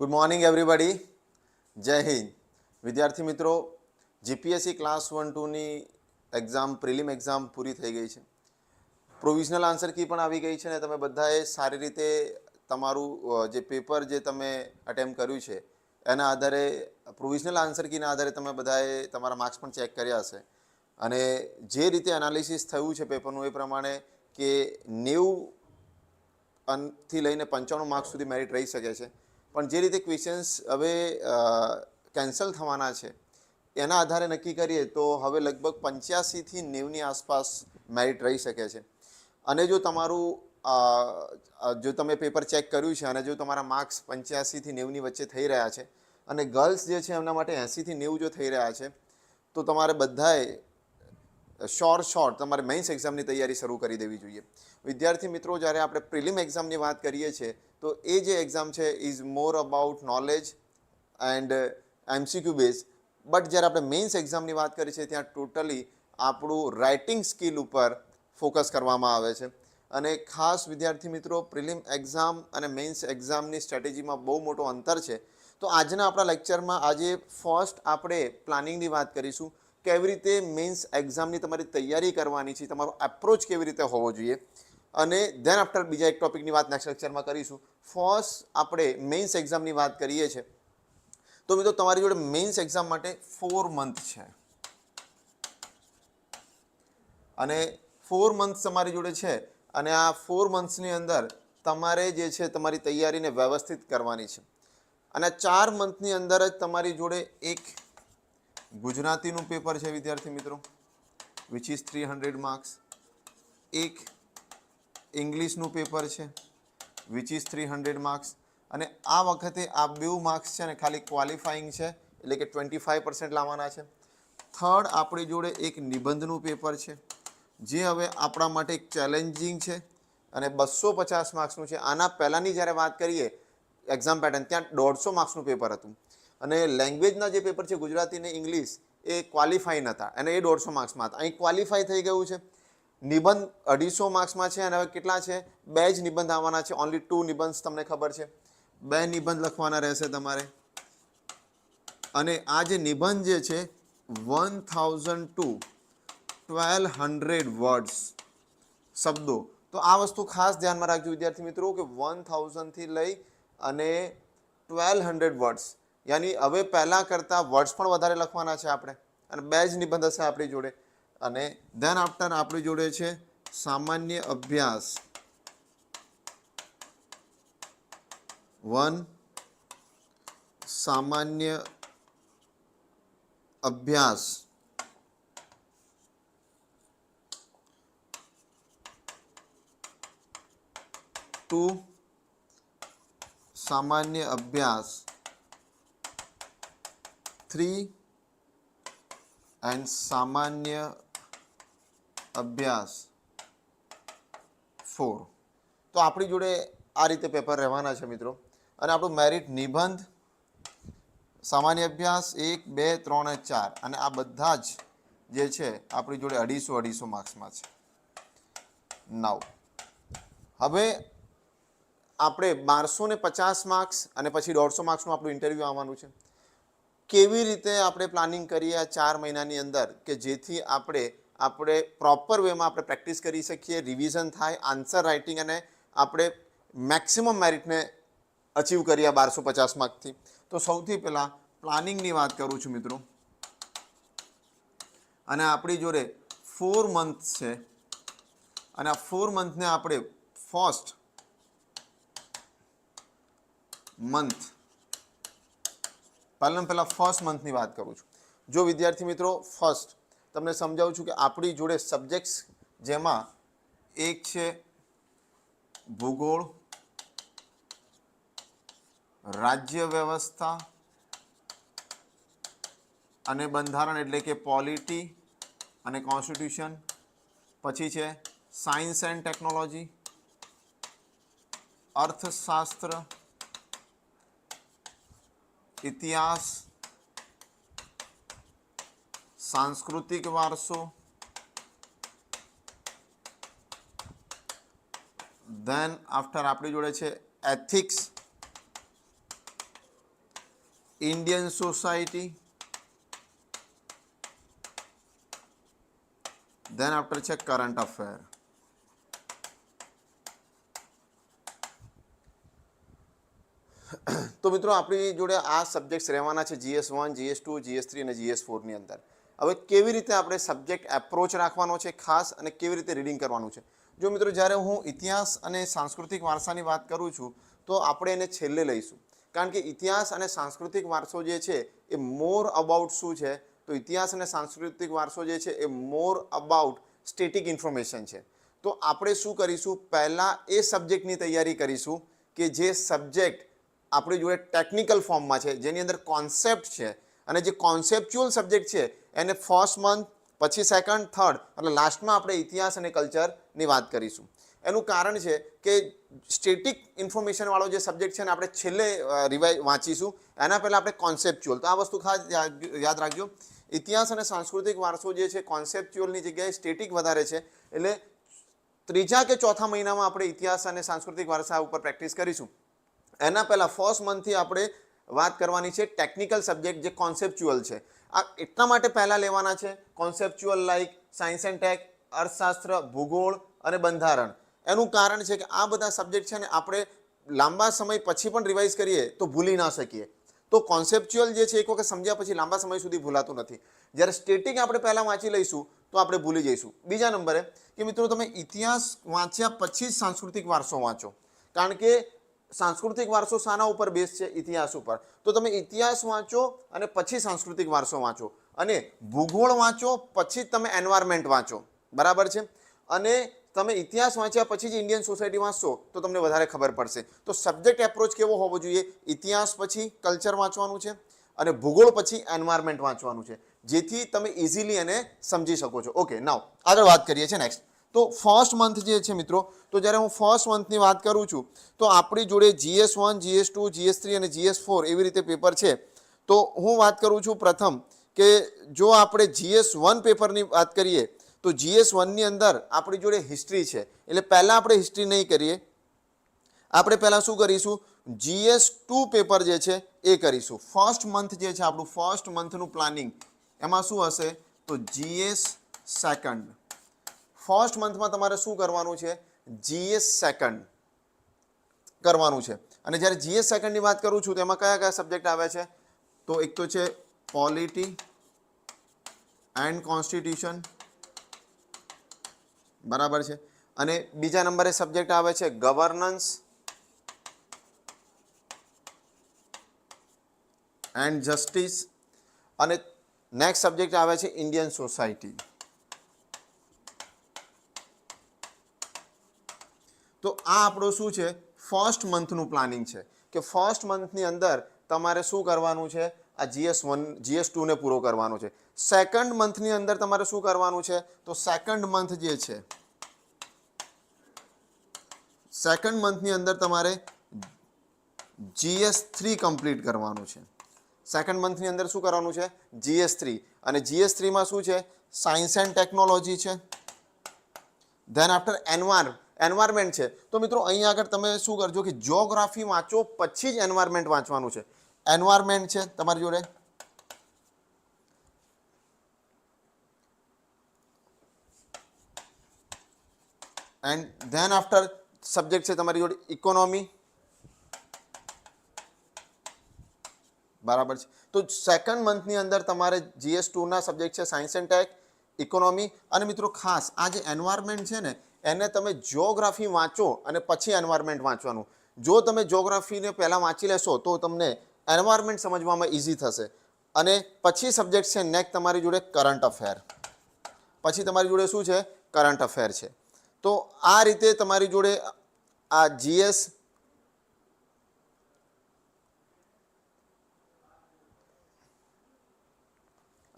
Good morning everybody જય હિન્દ વિદ્યાર્થી મિત્રો જીપીએસસી ક્લાસ વન ટુની એક્ઝામ પ્રિલિમ એક્ઝામ પૂરી થઈ ગઈ છે. પ્રોવિઝનલ આન્સર કી પણ આવી ગઈ છે ને તમે બધાએ સારી રીતે તમારું જે પેપર જે તમે અટેમ્પ કર્યું છે, એના આધારે પ્રોવિઝનલ આન્સર કીના આધારે તમે બધાએ તમારા માર્ક્સ પણ ચેક કર્યા હશે. અને જે રીતે એનાલિસિસ થયું છે પેપરનું એ પ્રમાણે કે નેવું થી લઈને પંચાણું માર્ક્સ સુધી મેરિટ રહી શકે છે. પણ જે રીતે ક્વેશ્ચન્સ હવે કેન્સલ થવાના છે, એના આધારે નક્કી કરીએ તો હવે લગભગ પંચ્યાસીથી નેવની આસપાસ મેરિટ રહી શકે છે. અને જો તમારું જો તમે પેપર ચેક કર્યું છે અને જો તમારા માર્ક્સ પંચ્યાસીથી નેવની વચ્ચે થઈ રહ્યા છે અને ગર્લ્સ જે છે એમના માટે એંસીથી નેવું જો થઈ રહ્યા છે, તો તમારે બધાએ શોર્ટ શોર્ટ તમારે મેઇન્સ એક્ઝામની તૈયારી શરૂ કરી દેવી જોઈએ. વિદ્યાર્થી મિત્રો, જ્યારે આપણે પ્રિલિમ એક્ઝામની વાત કરીએ છીએ, તો એ જે એક્ઝામ છે is more about knowledge and MCQ base but જ્યારે આપણે મેઇન્સ એક્ઝામની વાત કરીએ છીએ, ત્યાં ટોટલી આપણું રાઇટિંગ સ્કિલ ઉપર ફોકસ કરવામાં આવે છે. અને ખાસ વિદ્યાર્થી મિત્રો પ્રિલિમ એક્ઝામ અને મેઇન્સ એક્ઝામની સ્ટ્રેટેજીમાં બહુ મોટો અંતર છે. તો આજના આપણા લેક્ચરમાં આજે ફર્સ્ટ આપણે પ્લાનિંગની વાત કરીશું. કેવી રીતે મેઇન્સ એક્ઝામની તમારી તૈયારી કરવાની છે, તમારો એપ્રોચ કેવી રીતે હોવો જોઈએ? અને ધેન આફ્ટર બીજા એક ટોપિકની વાત નેક્સ્ટ લેક્ચરમાં કરીશું. ફર્સ્ટ આપણે મેઇન્સ એક્ઝામની વાત કરીએ છીએ. તો મિત્રો, તમારી જોડે મેઇન્સ એક્ઝામ માટે ફોર મંથ છે. અને ફોર મંથ તમારી જોડે છે. અને આ ફોર મંથ્સની અંદર તમારે જે છે તમારી તૈયારીને વ્યવસ્થિત કરવાની છે. અને ચાર મંથની અંદર જ તમારી જોડે એક ગુજરાતીનું પેપર છે, વિદ્યાર્થી મિત્રો which is three hundred marks એક ઇંગ્લિશનું પેપર છે which is three hundred marks અને આ વખતે આ બેઉ માર્ક્સ છે ને, ખાલી ક્વોલિફાઈંગ છે, એટલે કે ટ્વેન્ટી ફાઈવ પર્સન્ટ લાવવાના છે. થર્ડ આપણી જોડે એક નિબંધનું પેપર છે, જે હવે આપણા માટે એક ચેલેન્જિંગ છે. અને બસો પચાસ માર્ક્સનું છે. આના પહેલાંની જ્યારે વાત કરીએ એક્ઝામ પેટર્ન ત્યાં દોઢસો માર્ક્સનું પેપર હતું. અને લેંગ્વેજના જે પેપર છે, ગુજરાતી ને ઇંગ્લિશ એ ક્વોલિફાઈ નહોતા અને એ દોઢસો માર્ક્સમાં હતા. અહીં ક્વોલિફાઈ થઈ ગયું છે. નિબંધ અઢીસો માર્ક્સમાં છે અને હવે કેટલા છે? બે જ નિબંધ આવવાના છે. ઓનલી ટુ નિબંધ તમને ખબર છે. બે નિબંધ લખવાના રહેશે તમારે. અને આ જે નિબંધ જે છે one thousand to twelve hundred words શબ્દો. તો આ વસ્તુ ખાસ ધ્યાનમાં રાખજો વિદ્યાર્થી મિત્રો કે વન થાઉઝન્ડથી લઈ અને ટ્વેલ્વ હંડ્રેડ વર્ડ્સ યાની હવે પહેલાં કરતાં વર્ડ્સ પણ વધારે લખવાના છે આપણે. અને બે જ નિબંધ હશે આપણી જોડે. અને ધેન આફ્ટર આપણી જોડે છે સામાન્ય અભ્યાસ. વન, સામાન્ય અભ્યાસ. ટુ, સામાન્ય અભ્યાસ. થ્રી એન્ડ સામાન્ય અભ્યાસ ફોર તો આપણી જોડે આ રીતે પેપર રહેવાના છે મિત્રો. અને આપણું મેરિટ નિબંધ, સામાન્ય અભ્યાસ એક, બે, ત્રણ ચાર. અને આ બધા જ જે છે, આપણી જોડે અઢીસો અઢીસો માર્ક્સમાં છે. નવ હવે આપણે બારસો ને પચાસ માર્ક્સ અને પછી દોઢસો માર્ક્સનું આપણું ઇન્ટરવ્યૂ આવવાનું છે. કેવી રીતે આપણે પ્લાનિંગ કરીએ આ ચાર મહિનાની અંદર કે જેથી આપણે આપણે પ્રોપર વેમાં આપણે પ્રેક્ટિસ કરી શકીએ રિવિઝન થાય આન્સર રાઇટિંગ અને આપણે મેક્સિમમ મેરિટને અચીવ કરીએ બારસો પચાસ માર્કથી. તો સૌથી પહેલાં પ્લાનિંગની વાત કરું છું મિત્રો. અને આપણી જોડે ફોર મંથ છે. અને આ ફોર મંથને આપણે ફર્સ્ટ મંથ પહેલાં પહેલાં ફર્સ્ટ મંથની વાત કરું છું. જો વિદ્યાર્થી મિત્રો ફર્સ્ટ તમને સમજાવું છું કે આપણી જોડે સબ્જેક્ટ્સ જેમાં એક છે ભૂગોળ, રાજ્ય વ્યવસ્થા અને બંધારણ એટલે કે પોલિટી અને કોન્સ્ટિટ્યુશન પછી છે સાયન્સ એન્ડ ટેકનોલોજી અર્થશાસ્ત્ર ઇતિહાસ, સાંસ્કૃતિક વારસો ધેન આફ્ટર આપણી જોડે છે ethics Indian society then after છે કરંટ અફેર તો મિત્રો આપણી જોડે આ સબ્જેક્ટ્સ રહેવાના છે GS one GS two GS three અને જીએસ ફોરની અંદર. હવે કેવી રીતે આપણે સબ્જેક્ટ એપ્રોચ રાખવાનો છે ખાસ અને કેવી રીતે રીડિંગ કરવાનું છે? જો મિત્રો જ્યારે હું ઇતિહાસ અને સાંસ્કૃતિક વારસાની વાત કરું છું, તો આપણે એને છેલ્લે લઈશું. કારણ કે ઇતિહાસ અને સાંસ્કૃતિક વારસો જે છે એ મોર અબાઉટ શું છે? તો ઇતિહાસ અને સાંસ્કૃતિક વારસો જે છે એ મોર અબાઉટ સ્ટેટિક ઇન્ફોર્મેશન છે. તો આપણે શું કરીશું? પહેલાં એ સબ્જેક્ટની તૈયારી કરીશું કે જે સબ્જેક્ટ આપણી જોડે ટેકનિકલ ફોર્મમાં છે, જેની અંદર કોન્સેપ્ટ છે. અને જે કોન્સેપ્ચ્યુઅલ સબ્જેક્ટ છે, એને ફર્સ્ટ મંથ પછી સેકન્ડ થર્ડ એટલે લાસ્ટમાં આપણે ઇતિહાસ અને કલ્ચરની વાત કરીશું. એનું કારણ છે કે સ્ટેટિક ઇન્ફોર્મેશનવાળો જે સબ્જેક્ટ છે ને આપણે છેલ્લે રિવાઇઝ વાંચીશું. એના પહેલાં આપણે કોન્સેપ્ચ્યુઅલ તો આ વસ્તુ ખાસ યાદ રાખજો. ઇતિહાસ અને સાંસ્કૃતિક વારસો જે છે કોન્સેપ્ચ્યુઅલની જગ્યાએ સ્ટેટિક વધારે છે. એટલે ત્રીજા કે ચોથા મહિનામાં આપણે ઇતિહાસ અને સાંસ્કૃતિક વારસા ઉપર પ્રેક્ટિસ કરીશું. એના પહેલાં ફર્સ્ટ મંથથી આપણે વાત કરવાની છે ટેકનિકલ સબ્જેક્ટ જે કોન્સેપ્ચ્યુઅલ છે. આ એટલા માટે પહેલાં લેવાના છે conceptual like science and tech અર્થશાસ્ત્ર, ભૂગોળ અને બંધારણ. એનું કારણ છે કે આ બધા સબ્જેક્ટ છે ને આપણે લાંબા સમય પછી પણ રિવાઇઝ કરીએ તો ભૂલી ના શકીએ. તો કોન્સેપ્ચ્યુઅલ જે છે એક વખત સમજ્યા પછી લાંબા સમય સુધી ભૂલાતું નથી. જ્યારે સ્ટેટિક આપણે પહેલાં વાંચી લઈશું તો આપણે ભૂલી જઈશું. બીજા નંબરે કે મિત્રો તમે ઇતિહાસ વાંચ્યા પછી જ સાંસ્કૃતિક વારસો વાંચો. કારણ કે સાંસ્કૃતિક વારસો શાના ઉપર બેઝ છે ઇતિહાસ ઉપર. તો તમે ઇતિહાસ વાંચો અને પછી સાંસ્કૃતિક વારસો વાંચો. અને ભૂગોળ વાંચો, પછી તમે એન્વાયરમેન્ટ વાંચો. બરાબર છે? અને તમે ઇતિહાસ વાંચ્યા પછી જ ઇન્ડિયન સોસાયટી વાંચશો, તો તમને વધારે ખબર પડશે. તો સબ્જેક્ટ એપ્રોચ કેવો હોવો જોઈએ? ઇતિહાસ પછી કલ્ચર વાંચવાનું છે અને ભૂગોળ પછી એન્વાયરમેન્ટ વાંચવાનું છે. જેથી તમે ઇઝીલી એને સમજી શકો છો. ઓકે નાવ આગળ વાત કરીએ છીએ નેક્સ્ટ તો ફર્સ્ટ મંથ જે છે મિત્રો, તો જ્યારે હું ફર્સ્ટ મંથની વાત કરું છું, તો આપણી જોડે GS one GS two GS three અને જીએસ ફોર એવી રીતે પેપર છે. તો હું વાત કરું છું પ્રથમ કે જો આપણે જીએસ વન પેપરની વાત કરીએ, તો જીએસ વનની અંદર આપણી જોડે હિસ્ટ્રી છે. એટલે પહેલાં આપણે હિસ્ટ્રી નહીં કરીએ. આપણે પહેલાં શું કરીશું? જીએસ ટુ પેપર જે છે એ કરીશું. ફર્સ્ટ મંથ જે છે આપણું ફર્સ્ટ મંથનું પ્લાનિંગ એમાં શું હશે? તો જીએસ સેકન્ડ ફર્સ્ટ મંથમાં તમારે શું કરવાનું છે? જીએસ સેકન્ડ કરવાનું છે. અને જ્યારે જીએસ સેકન્ડની વાત કરું છું, તો એમાં કયા કયા સબ્જેક્ટ આવે છે? તો એક તો છે પોલિટી એન્ડ કોન્સ્ટિટ્યુશન બરાબર છે? અને બીજા નંબરે સબ્જેક્ટ આવે છે ગવર્નન્સ એન્ડ જસ્ટિસ અને નેક્સ્ટ સબ્જેક્ટ આવે છે ઇન્ડિયન સોસાયટી તો આ આપણું શું છે? ફર્સ્ટ મંથનું પ્લાનિંગ છે. કે ફર્સ્ટ મંથની અંદર તમારે શું કરવાનું છે? આ જીએસ વન જીએસ ટુને પૂરો કરવાનો છે. સેકન્ડ મંથની અંદર તમારે શું કરવાનું છે? તો સેકન્ડ મંથ જે છે સેકન્ડ મંથની અંદર તમારે જીએસ થ્રી કમ્પ્લીટ કરવાનું છે. સેકન્ડ મંથની અંદર શું કરવાનું છે? જીએસ થ્રી અને જીએસ થ્રીમાં શું છે? સાયન્સ એન્ડ ટેકનોલોજી છે. ધેન આફ્ટર એનવાયર એન્વાયરમેન્ટ છે. તો મિત્રો, અહીં આગળ તમે શું કરજો કે જોગ્રાફી વાંચો, પછી જ એન્વાયરમેન્ટ વાંચવાનું છે. એન્વાયરમેન્ટ છે તમારી જોડે? એન્ડ ધેન આફ્ટર સબ્જેક્ટ છે તમારી જોડે ઇકોનોમી બરાબર છે. તો સેકન્ડ મંથની અંદર તમારે જીએસ ટુના સબ્જેક્ટ છે સાયન્સ એન્ડ ટેક ઇકોનોમી અને મિત્રો, ખાસ આ જે એન્વાયરમેન્ટ છે ને એને તમે જ્યોગ્રાફી વાંચો અને પછી એન્વાયરમેન્ટ વાંચવાનું. જો તમે જ્યોગ્રાફીને પહેલાં વાંચી લેશો, તો તમને એન્વાયરમેન્ટ સમજવામાં ઇઝી થશે. અને પછી સબ્જેક્ટ છે નેક્સ્ટ તમારી જોડે કરંટ અફેર પછી તમારી જોડે શું છે? કરંટ અફેર છે. તો આ રીતે તમારી જોડે આ જીએસ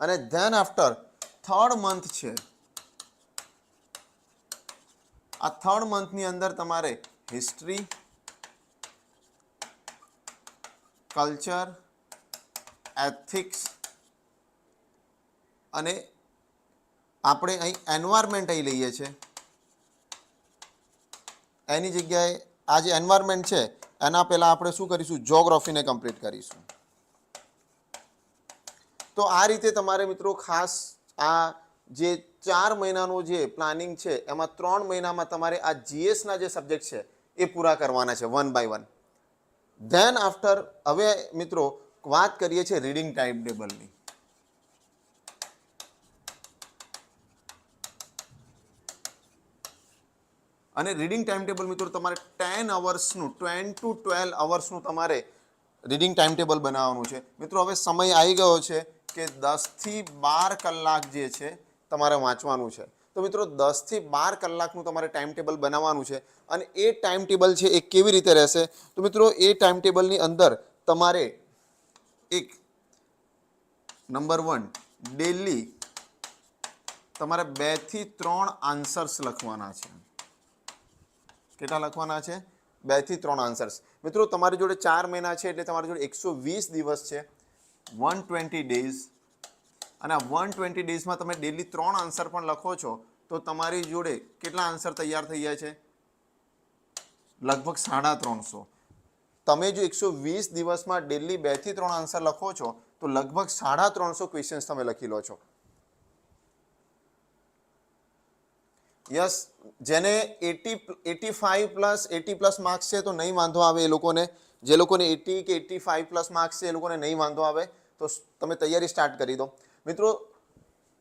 અને ધેન આફ્ટર થર્ડ મંથ છે. આ થર્ડ મંથની અંદર તમારે હિસ્ટ્રી કલ્ચર એથિક્સ અને આપણે અહીં એન્વાયરમેન્ટ અહીં લઈએ છીએ એની જગ્યાએ આ જે એન્વાયરમેન્ટ છે, એના પહેલાં આપણે શું કરીશું? જોગ્રાફીને કમ્પ્લીટ કરીશું. તો આ રીતે તમારે મિત્રો ખાસ આ જે ચાર મહિનાનું જે પ્લાનિંગ છે, એમાં ત્રણ મહિનામાં તમારે આ જીએસના જે સબ્જેક્ટ છે, એ પૂરા કરવાના છે one by one then after હવે મિત્રો, વાત કરીએ છીએ રીડિંગ ટાઈમ ટેબલની અને રીડિંગ ટાઈમ ટેબલ મિત્રો, તમારે ટેન અવર્સનું ટેન ટુ ટ્વેલ્વ અવર્સનું તમારે રીડિંગ ટાઈમ ટેબલ બનાવવાનું છે. મિત્રો, હવે સમય આવી ગયો છે કે દસથી બાર કલાક જે છે તમારે વાંચવાનું છે. તો મિત્રો દસથી બાર કલાકનું તમારે ટાઈમ ટેબલ બનાવવાનું છે અને એ ટાઈમ ટેબલ છે એ કેવી રીતે રહેશે? તો મિત્રો એ ટાઈમ ટેબલની અંદર તમારે એક નંબર વન ડેલી તમારે બેથી ત્રણ આન્સર્સ લખવાના છે. કેટલા લખવાના છે? બેથી ત્રણ આન્સર્સ મિત્રો તમારી જોડે ચાર મહિના છે એટલે તમારી જોડે એકસો વીસ દિવસ છે. વન ટ્વેન્ટી ડેઝ અને આ વન ટ્વેન્ટી ડેઝમાં તમે ડેલી ત્રણ આન્સર પણ લખો છો, તો તમારી જોડે કેટલા આન્સર તૈયાર થઈ જાય છે? લગભગ સાડા ત્રણસો. તમે જો એકસો વીસ દિવસમાં ડેલી બેથી ત્રણ આન્સર લખો છો, તો લગભગ સાડા ત્રણસો ક્વેશ્ચન્સ તમે લખી લો છો. યસ જેને eighty eighty five plus eighty plus marks છે, તો નહીં વાંધો આવે એ લોકોને. જે લોકોને એટી કે એટી ફાઇવ પ્લસ માર્ક્સ છે, એ લોકોને નહીં વાંધો આવે, તો તમે તૈયારી સ્ટાર્ટ કરી દો. મિત્રો,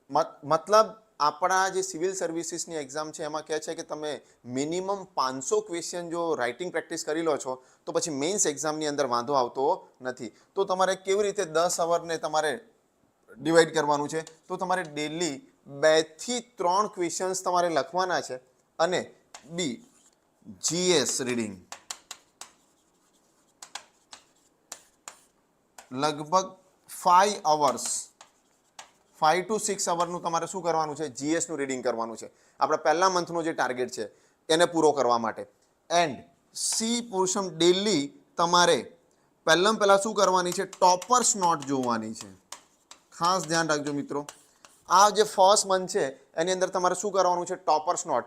મત- મતલબ આપણા જે સિવિલ સર્વિસીસની એક્ઝામ છે, એમાં કહે છે કે તમે મિનિમમ પાંચસો ક્વેશ્ચન જો રાઇટિંગ પ્રેક્ટિસ કરી લો છો, તો પછી મેઇન્સ એક્ઝામની અંદર વાંધો આવતો નથી. તો તમારે કેવી રીતે દસ અવરને તમારે ડિવાઈડ કરવાનું છે? તો તમારે ડેલી બેથી ત્રણ ક્વેશ્ચન્સ તમારે લખવાના છે. અને બી જીએસ રીડિંગ લગભગ five hours five to six hour તમારે શું કરવાનું છે? જીએસનું રીડિંગ કરવાનું છે. આપણા પહેલા મંથનો જે ટાર્ગેટ છે, એને પૂરો કરવા માટે. એન્ડ સી પોર્શન ડેલી તમારે પહેલાં પહેલાં શું કરવાની છે? ટોપર્સ નોટ જોવાની છે. ખાસ ધ્યાન રાખજો મિત્રો. આ જે ફર્સ્ટ મંથ છે, એની અંદર તમારે શું કરવાનું છે? Toppers note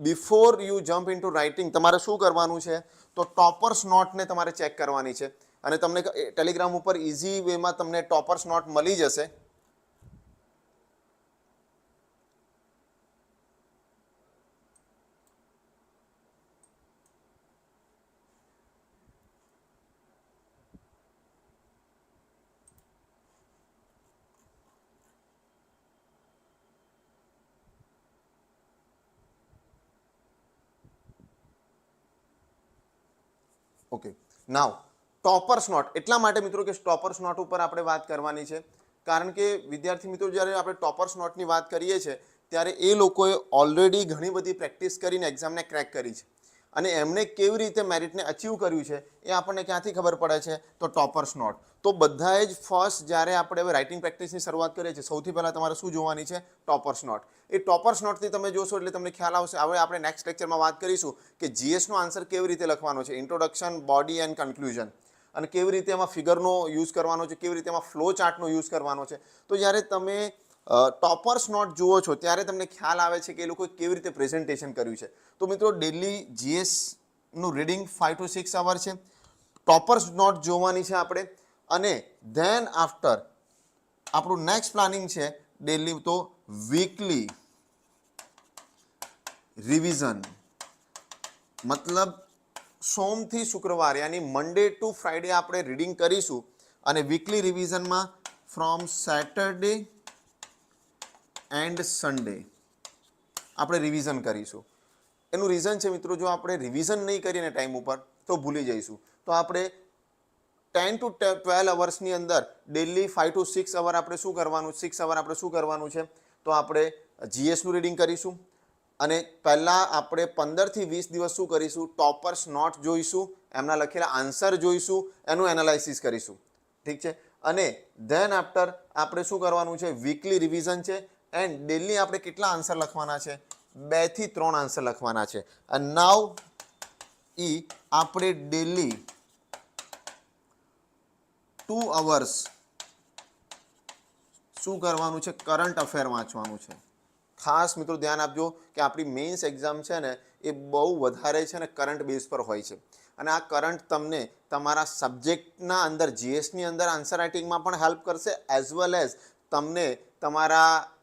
before you jump into writing તમારે શું કરવાનું છે? તો ટોપર્સ નોટને તમારે ચેક કરવાની છે. અને તમને ટેલિગ્રામ ઉપર ઇઝી વેમાં તમને ટોપર્સ નોટ મળી જશે. ઓકે નાવ ટોપર્સ નોટ એટલા માટે મિત્રો કે ટોપર્સ નોટ ઉપર આપણે વાત કરવાની છે. કારણ કે વિદ્યાર્થી મિત્રો, જ્યારે આપણે ટોપર્સ નોટની વાત કરીએ છીએ, ત્યારે એ લોકોએ ઓલરેડી ઘણી બધી પ્રેક્ટિસ કરીને એક્ઝામને ક્રેક કરી છે. અને એમણે કેવી રીતે મેરિટને અચીવ કર્યું છે એ આપણને ક્યાંથી ખબર પડે છે? તો ટોપર્સ નોટ તો બધાએ જ ફર્સ્ટ જ્યારે આપણે હવે રાઇટિંગ પ્રેક્ટિસની શરૂઆત કરીએ છીએ, સૌથી પહેલાં તમારે શું જોવાની છે? ટોપર્સ નોટ એ ટોપર્સ નોટથી તમે જોશો એટલે તમને ખ્યાલ આવશે. હવે આપણે નેક્સ્ટ લેક્ચરમાં વાત કરીશું કે જીએસનો આન્સર કેવી રીતે લખવાનો છે. ઇન્ટ્રોડક્શન બોડી એન્ડ કન્ક્લુઝન અને કેવી રીતે એમાં ફિગરનો યુઝ કરવાનો છે, કેવી રીતે એમાં ફ્લો ચાર્ટનો યુઝ કરવાનો છે. તો જ્યારે તમે ટોપર્સ નોટ જુઓ છો, ત્યારે તમને ખ્યાલ આવે છે કે એ લોકોએ કેવી રીતે પ્રેઝન્ટેશન કર્યું છે. તો મિત્રો daily જીએસનું reading five to six hour છે. ટોપર્સ નોટ જોવાની છે આપણે. અને ધેન આફ્ટર આપણું નેક્સ્ટ પ્લાનિંગ છે ડેલી તો વીકલી રિવિઝન મતલબ, સોમથી શુક્રવાર, યાની મંડે ટુ ફ્રાઈડે આપણે રીડિંગ કરીશું. અને વીકલી રિવિઝનમાં ફ્રોમ સેટરડે એન્ડ સન્ડે. આપણે રિવિઝન કરીશું. એનું રીઝન છે મિત્રો, જો આપણે રિવિઝન નહીં કરીએ ટાઈમ ઉપર, તો ભૂલી જઈશું. તો આપણે ટેન ટુ ટ્વેલ્વ અવર્સની અંદર daily five to six hour આપણે શું કરવાનું સિક્સ અવર આપણે શું કરવાનું છે? તો આપણે જીએસનું રીડિંગ કરીશું. અને પહેલાં આપણે પંદરથી વીસ દિવસ શું કરીશું? ટોપર્સ નોટ જોઈશું. એમના લખેલા આન્સર જોઈશું. એનું એનાલાઇસિસ કરીશું. ઠીક છે? અને ધેન આફ્ટર આપણે શું કરવાનું છે? વીકલી રિવિઝન છે. એન્ડ ડેલી આપણે કેટલા આન્સર લખવાના છે? બેથી ત્રણ આન્સર લખવાના છે. અને નાવ ઈ આપણે ડેલી ટુ અવર્સ શું કરવાનું છે? કરંટ અફેર વાંચવાનું છે. ખાસ મિત્રો ધ્યાન આપજો કે આપણી મેઇન્સ એક્ઝામ છે ને, એ બહુ વધારે છે ને કરંટ બેઝ પર હોય છે. અને આ કરંટ તમને તમારા સબ્જેક્ટના અંદર જીએસની અંદર આન્સર રાઇટિંગમાં પણ હેલ્પ કરશે એઝ વેલ એઝ તમને તમારા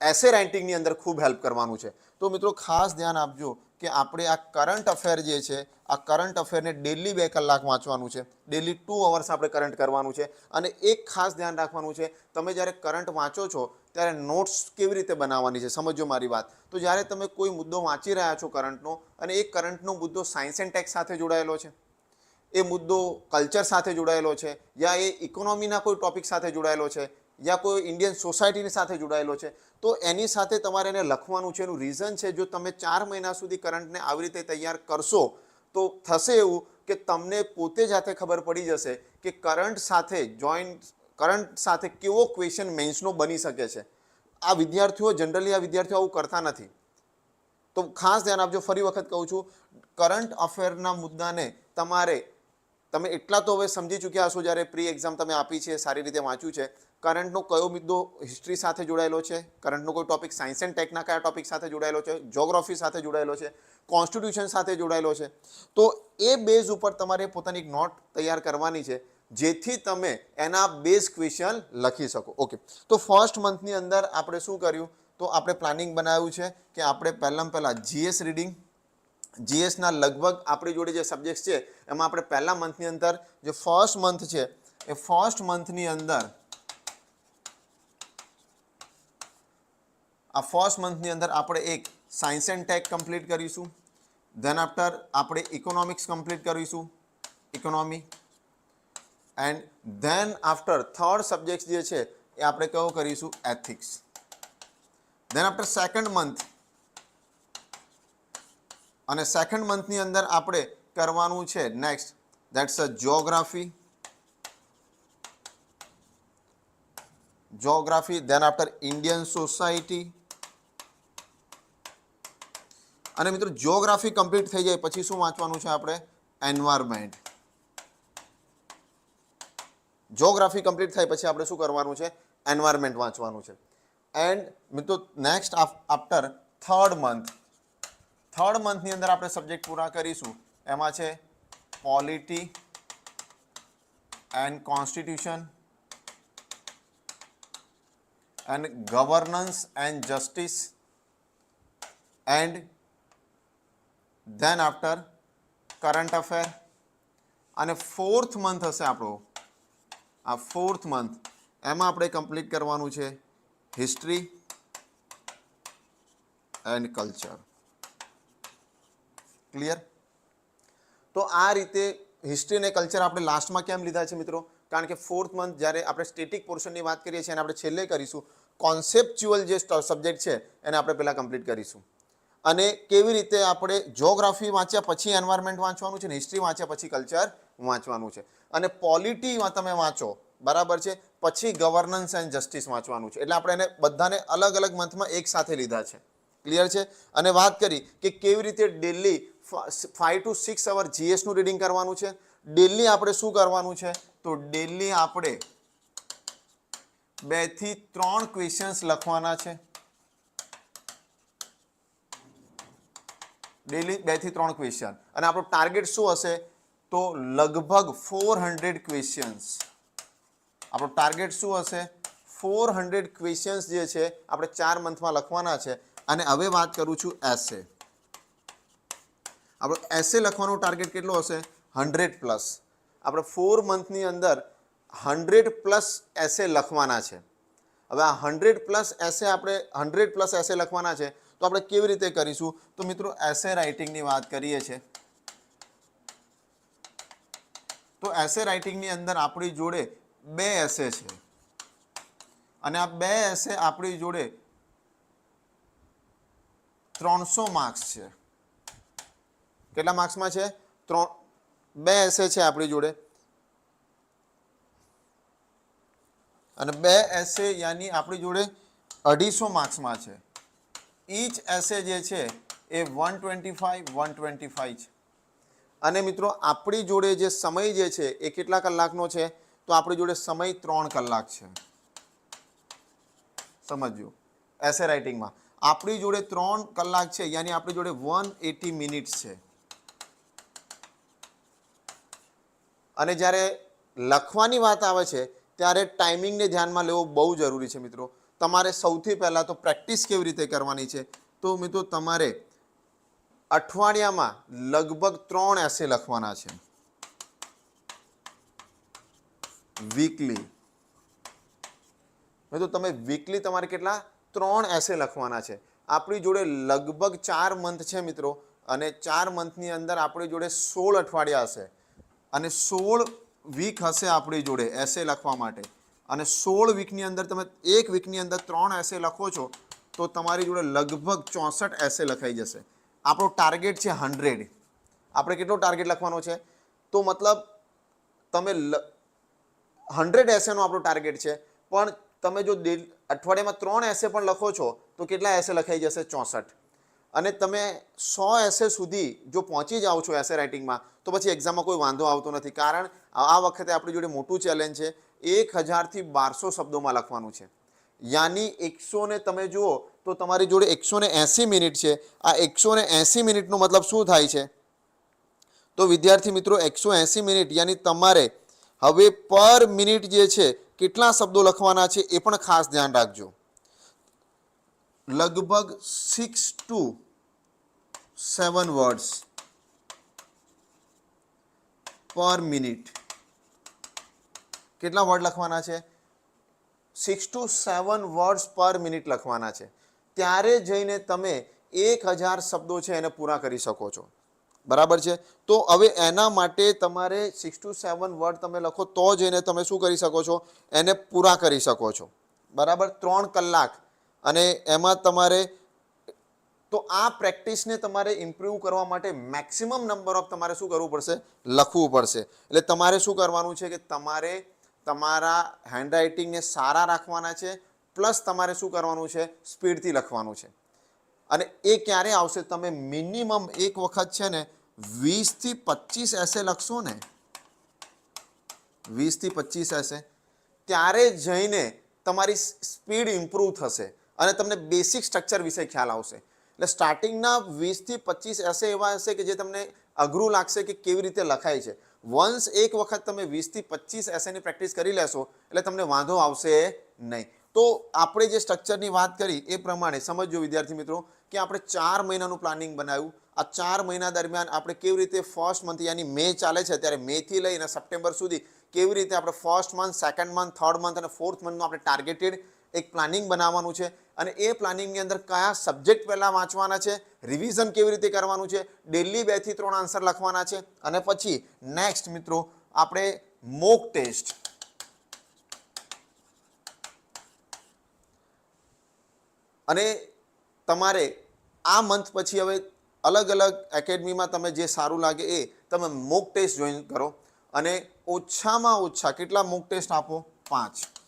એસે રાઇટિંગની અંદર ખૂબ હેલ્પ કરવાનું છે. તો મિત્રો ખાસ ધ્યાન આપજો કે આપણે આ કરંટ અફેર જે છે, આ કરંટ અફેરને ડેલી બે કલાક વાંચવાનું છે. ડેલી ટુ અવર્સ આપણે કરંટ કરવાનું છે. અને એક ખાસ ધ્યાન રાખવાનું છે, તમે જ્યારે કરંટ વાંચો છો, ત્યારે નોટ્સ કેવી રીતે બનાવવાની છે? સમજો મારી વાત. તો જ્યારે તમે કોઈ મુદ્દો વાંચી રહ્યા છો કરંટનો અને એ કરંટનો મુદ્દો સાયન્સ એન્ડ ટેક્સ સાથે જોડાયેલો છે, એ મુદ્દો કલ્ચર સાથે જોડાયેલો છે, યા એ ઇકોનોમીના કોઈ ટોપિક સાથે જોડાયેલો છે યા કોઈ ઇન્ડિયન સોસાયટીની સાથે જોડાયેલો છે, તો એની સાથે તમારે એને લખવાનું છે. એનું રીઝન છે, જો તમે ચાર મહિના સુધી કરંટને આવી રીતે તૈયાર કરશો, તો થશે એવું કે તમને પોતે જાતે ખબર પડી જશે કે કરંટ સાથે જોઈન્ટ કરંટ સાથે કેવો ક્વેશ્ચન મેન્સનો બની શકે છે. આ વિદ્યાર્થીઓ જનરલી આ વિદ્યાર્થીઓ આવું કરતા નથી. તો ખાસ ધ્યાન આપજો, ફરી વખત કહું છું કરંટ અફેરના મુદ્દાને તમારે, તમે એટલા તો હવે સમજી ચૂક્યા હશો જ્યારે પ્રી એક્ઝામ તમે આપી છે, સારી રીતે વાંચ્યું છે કરંટનો કયો મુદ્દો હિસ્ટ્રી સાથે જોડાયેલો છે? કરંટનો કોઈ ટોપિક સાયન્સ એન્ડ ટેકના કયા ટોપિક સાથે જોડાયેલો છે? જોગ્રાફી સાથે જોડાયેલો છે? કોન્સ્ટિટ્યુશન સાથે જોડાયેલો છે? તો એ બેઝ ઉપર તમારે પોતાની નોટ તૈયાર કરવાની છે, જેથી તમે એના બેઝ ક્વેશ્ચન લખી શકો. ઓકે તો ફર્સ્ટ મંથની અંદર આપણે શું કર્યું? તો આપણે પ્લાનિંગ બનાવ્યું છે કે આપણે પહેલાં પહેલાં જીએસ રીડિંગ જીએસના લગભગ આપણી જોડે જે સબ્જેક્ટ છે, એમાં આપણે પહેલા મંથની અંદર જે ફર્સ્ટ મંથ છે, એ ફર્સ્ટ મંથની અંદર આ ફર્સ્ટ મંથની અંદર આપણે એક સાયન્સ એન્ડ ટેક કમ્પ્લીટ કરીશું. ધેન આફ્ટર આપણે ઇકોનોમિક્સ કમ્પ્લીટ કરીશું economy and then after third subject જે છે, એ આપણે કયો કરીશું? Ethics then after second month અને સેકન્ડ મંથની અંદર આપણે કરવાનું છે next that's a geography geography then after Indian society અને મિત્રો જોગ્રાફી કમ્પ્લીટ થઈ જાય, પછી શું વાંચવાનું છે આપણે? એન્વાયરમેન્ટ જિયોગ્રાફી કમ્પ્લીટ થાય, પછી આપણે શું કરવાનું છે? એન્વાયરમેન્ટ વાંચવાનું છે. એન્ડ મિત્રો next after third month third મંથની અંદર આપણે સબ્જેક્ટ પૂરા કરીશું. એમાં છે polity and constitution and governance and justice and then after current affair અને ફોર્થ મંથ હશે આપણો. આ ફોર્થ મંથ એમાં આપણે કમ્પ્લીટ કરવાનું છે હિસ્ટ્રી એન્ડ કલ્ચર ક્લિયર તો આ રીતે હિસ્ટ્રી અને કલ્ચર આપણે લાસ્ટમાં કેમ લીધા છે મિત્રો? કારણ કે ફોર્થ મંથ જ્યારે આપણે સ્ટેટિક પોર્શનની વાત કરીએ છીએ અને આપણે છેલ્લે કરીશું કોન્સેપ્ચ્યુઅલ જે સબ્જેક્ટ છે, એને આપણે પહેલાં કમ્પ્લીટ કરીશું. અને કેવી રીતે આપણે જ્યોગ્રાફી વાંચ્યા પછી એન્વાયરમેન્ટ વાંચવાનું છે ને હિસ્ટ્રી વાંચ્યા પછી કલ્ચર વાંચવાનું છે. અને પોલિટીમાં તમે વાંચો, બરાબર છે? પછી ગવર્નન્સ એન્ડ જસ્ટિસ વાંચવાનું છે. એટલે આપણે એને બધાને અલગ અલગ મંથમાં એક સાથે લીધા છે. ક્લિયર છે? અને વાત કરી કે કેવી રીતે daily five to six hour જીએસનું reading કરવાનું છે? ડેલી આપણે શું કરવાનું છે? તો ડેલી આપણે બેથી ત્રણ ક્વેશ્ચન્સ લખવાના છે. ડેલી બેથી ત્રણ ક્વેશ્ચન અને આપણું ટાર્ગેટ શું હશે? તો લગભગ ફોર હંડ્રેડ ક્વેશ્ચન્સ આપણું ટાર્ગેટ શું હશે? ફોર હંડ્રેડ ક્વેશ્ચન્સ જે છે, આપણે ચાર મંથમાં લખવાના છે. અને હવે વાત કરું છું એસે આપણો એસે લખવાનો ટાર્ગેટ કેટલો હશે? હંડ્રેડ પ્લસ આપણે ફોર મંથની અંદર હંડ્રેડ પ્લસ એસે લખવાના છે. હવે આ હંડ્રેડ પ્લસ એસે આપણે હંડ્રેડ પ્લસ એસે લખવાના છે. તો આપણે કેવી રીતે કરીશું? તો મિત્રો એસે રાઇટિંગની વાત કરીએ છીએ. તો એસે રાઇટિંગની અંદર આપણી જોડે બે એસે છે. અને આ બે એસે આપણી જોડે ત્રણસો માર્ક્સ છે. કેટલા માર્ક્સમાં છે? ત્રણ, બે એસે છે આપણી જોડે. અને બે એસે યાની આપણી જોડે અઢીસો માર્ક્સમાં છે. ઈચ એસે જે છે એ one twenty five, one twenty five છે. અને મિત્રો, આપણી જોડે જે સમય જે છે એ કેટલા કલાકનો છે? તો આપણી જોડે સમય ત્રણ કલાક છે. સમજજો એસે રાઇટિંગમાં આપણી જોડે ત્રણ કલાક છે, યાની આપણી જોડે વન એટી મિનિટ્સ છે. અને જ્યારે લખવાની વાત આવે છે, ત્યારે ટાઈમિંગને ધ્યાનમાં લેવો બહુ જરૂરી છે મિત્રો. તમારે સૌથી પહેલાં તો પ્રેક્ટિસ કેવી રીતે કરવાની છે? તો મિત્રો તમારે અઠવાડિયામાં લગભગ ત્રણ એસે લખવાના છે. વીકલી મિત્રો તમે વીકલી તમારે કેટલા? ત્રણ એસે લખવાના છે. આપણી જોડે લગભગ ચાર મંથ છે મિત્રો, અને ચાર મંથની અંદર આપણી જોડે સોળ અઠવાડિયા હશે. અને સોળ વીક હશે આપણી જોડે એસે લખવા માટે. અને સોળ વીકની અંદર તમે એક વીકની અંદર ત્રણ એસે લખો છો, તો તમારી જોડે લગભગ ચોસઠ એસે લખાઈ જશે. આપણો ટાર્ગેટ છે હંડ્રેડ આપણે કેટલો ટાર્ગેટ લખવાનો છે? તો મતલબ તમે હંડ્રેડ એસેનો આપણો ટાર્ગેટ છે, પણ તમે જો અઠવાડિયામાં ત્રણ એસે પણ લખો છો, તો કેટલા એસે લખાઈ જશે? ચોસઠ. અને તમે સો એસે સુધી જો પહોંચી જાઓ છો એસે રાઇટિંગમાં, તો પછી એક્ઝામમાં કોઈ વાંધો આવતો નથી. કારણ આ વખતે આપણી જોડે મોટું ચેલેન્જ છે, એક હજારથી બારસો શબ્દોમાં લખવાનું છે. યાની એકસો ને તમે જુઓ, તો તમારી જોડે એકસો ને એંસી મિનિટ છે. આ એકસો ને એંસી મિનિટનો મતલબ શું થાય છે? તો વિદ્યાર્થી મિત્રો, એકસો એંસી મિનિટ, યાની તમારે હવે પર મિનિટ જે છે, કેટલા શબ્દો લખવાના છે એ પણ ખાસ ધ્યાન રાખજો. લગભગ six to seven words per minute કેટલા વર્ડ લખવાના છે six to seven words per minute લખવાના છે ત્યારે જઈને તમે એક હજાર શબ્દો છે એને પૂરા કરી શકો છો બરાબર છે તો હવે એના માટે તમારે સિક્સ ટુ સેવન વર્ડ તમે લખો તો જઈને તમે શું કરી શકો છો એને પૂરા કરી શકો છો બરાબર ત્રણ કલાક અને એમાં તમારે તો આ પ્રેક્ટિસને તમારે ઇમ્પ્રૂવ કરવા માટે મેક્સિમમ નંબર ઓફ તમારે શું કરવું પડશે? લખવું પડશે. એટલે તમારે શું કરવાનું છે કે તમારે તમારા હેન્ડરાઇટિંગને સારા રાખવાના છે, પ્લસ તમારે શું કરવાનું છે? સ્પીડથી લખવાનું છે. અને એ ક્યારે આવશે? તમે મિનિમમ એક વખત છે ને વીસથી પચીસ એસે લખશો ને, વીસથી પચીસ એસે ત્યારે જઈને તમારી સ્પીડ ઇમ્પ્રૂવ થશે. અને તમને બેસિક સ્ટ્રક્ચર વિશે ખ્યાલ આવશે. એટલે સ્ટાર્ટિંગના વીસથી પચીસ એસે એવા હશે કે જે તમને અઘરું લાગશે કે કેવી રીતે લખાય છે. વન્સ એક વખત તમે વીસથી પચીસ એસેની પ્રેક્ટિસ કરી લેશો, એટલે તમને વાંધો આવશે નહીં. તો આપણે જે સ્ટ્રક્ચરની વાત કરી એ પ્રમાણે સમજો વિદ્યાર્થી મિત્રો કે આપણે ચાર મહિનાનું પ્લાનિંગ બનાવ્યું. આ ચાર મહિના દરમિયાન આપણે કેવી રીતે ફર્સ્ટ મંથ યાની મે ચાલે છે, ત્યારે મેથી લઈને સપ્ટેમ્બર સુધી કેવી રીતે આપણે first month second month third month અને ફોર્થ મંથનું આપણે ટાર્ગેટેડ એક પ્લાનિંગ બનાવવાનું છે અને એ પ્લાનિંગની અંદર કયા સબ્જેક્ટ પહેલાં વાંચવાના છે રિવિઝન કેવી રીતે કરવાનું છે ડેલી બેથી ત્રણ આન્સર લખવાના છે અને પછી નેક્સ્ટ મિત્રો આપણે મોક ટેસ્ટ અને તમારે આ મંથ પછી હવે અલગ અલગ એકેડમીમાં તમે જે સારું લાગે એ તમે મોક ટેસ્ટ જોઈન કરો અને ઓછામાં ઓછા કેટલા મોક ટેસ્ટ આપો? પાંચ.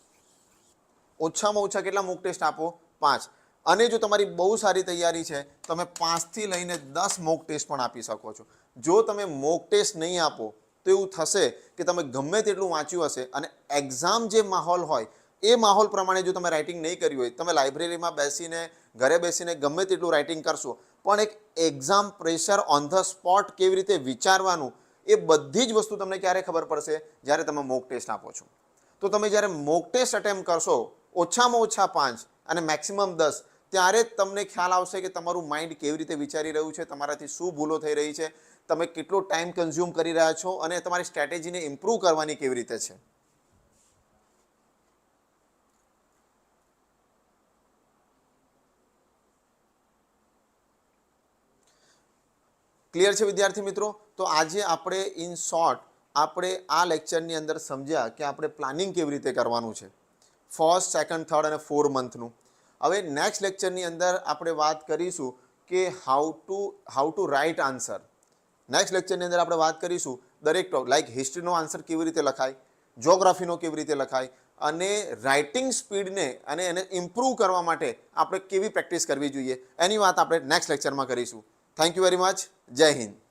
ઓછામાં ઓછા કેટલા મોક ટેસ્ટ આપો? પાંચ. અને જો તમારી બહુ સારી તૈયારી છે, તમે પાંચથી લઈને દસ મોક ટેસ્ટ પણ આપી શકો છો. જો તમે મોક ટેસ્ટ નહીં આપો, તો એવું થશે કે તમે ગમે તેટલું વાંચ્યું હશે અને એક્ઝામ જે માહોલ હોય, એ માહોલ પ્રમાણે જો તમે રાઇટિંગ નહીં કર્યું હોય, તમે લાઇબ્રેરીમાં બેસીને, ઘરે બેસીને ગમે તેટલું રાઇટિંગ કરશો, પણ એક exam pressure on the spot કેવી રીતે વિચારવાનું, એ બધી જ વસ્તુ તમને ક્યારે ખબર પડશે? જ્યારે તમે મોક ટેસ્ટ આપો છો. તો તમે જ્યારે મોક ટેસ્ટ અટેમ્પ કરશો ઓછામાં ઓછા પાંચ અને મેક્સિમમ દસ. ત્યારે જ તમને ખ્યાલ આવશે કે તમારું માઇન્ડ કેવી રીતે વિચારી રહ્યું છે, તમારાથી શું ભૂલો થઈ રહી છે, તમે કેટલો ટાઈમ કન્ઝ્યુમ કરી રહ્યા છો અને તમારી સ્ટ્રેટેજીને ઇમ્પ્રૂવ કરવાની કેવી રીતે છે. ક્લિયર છે વિદ્યાર્થી મિત્રો? તો આજે આપણે ઇન શોર્ટ આપણે આ લેક્ચરની અંદર સમજ્યા કે આપણે પ્લાનિંગ કેવી રીતે કરવાનું છે. ફર્સ્ટ સેકન્ડ થર્ડ અને ફોર મંથનું હવે નેક્સ્ટ લેક્ચરની અંદર આપણે વાત કરીશું કે how to how to write answer next લેક્ચરની અંદર આપણે વાત કરીશું દરેક ટોપ લાઈક હિસ્ટ્રીનો આન્સર કેવી રીતે લખાય જ્યોગ્રાફીનો કેવી રીતે લખાય અને રાઇટિંગ સ્પીડને અને એને ઇમ્પ્રૂવ કરવા માટે આપણે કેવી પ્રેક્ટિસ કરવી જોઈએ. એની વાત આપણે નેક્સ્ટ લેક્ચરમાં કરીશું. થેન્ક યુ વેરી મચ જય હિન્દ.